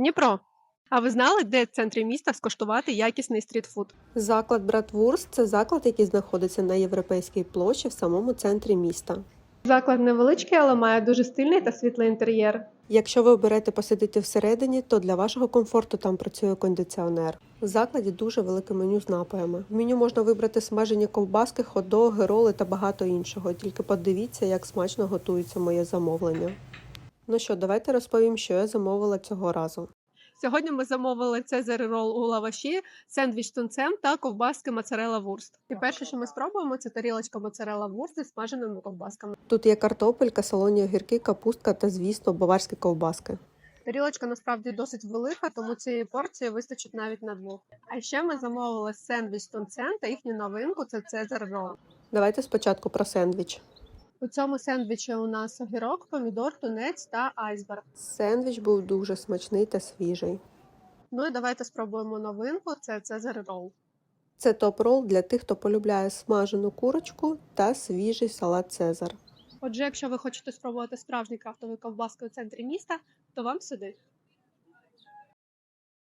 Дніпро. А ви знали, де в центрі міста скуштувати якісний стрітфуд? Заклад Братвурст це заклад, який знаходиться на європейській площі в самому центрі міста. Заклад невеличкий, але має дуже стильний та світлий інтер'єр. Якщо ви оберете посидіти всередині, то для вашого комфорту там працює кондиціонер. В закладі дуже велике меню з напоями. В меню можна вибрати смажені ковбаски, хот-доги, роли та багато іншого. Тільки подивіться, як смачно готується моє замовлення. Ну що, давайте розповім, що я замовила цього разу. Сьогодні ми замовили цезарь рол у лаваші, сендвіч тунцем та ковбаски моцарелла вурст. І перше, що ми спробуємо, це тарілочка моцарелла вурст зі смаженими ковбасками. Тут є картопелька, солоні огірки, капустка та, звісно, баварські ковбаски. Тарілочка насправді досить велика, тому цієї порції вистачить навіть на двох. А ще ми замовили сендвіч тунцем та їхню новинку це цезар рол. Давайте спочатку про сендвіч. У цьому сендвічі у нас огірок, помідор, тунець та айсберг. Сендвіч був дуже смачний та свіжий. Ну і давайте спробуємо новинку. Це цезар рол. Це топ-рол для тих, хто полюбляє смажену курочку та свіжий салат Цезар. Отже, якщо ви хочете спробувати справжні крафтові ковбаски у центрі міста, то вам сюди.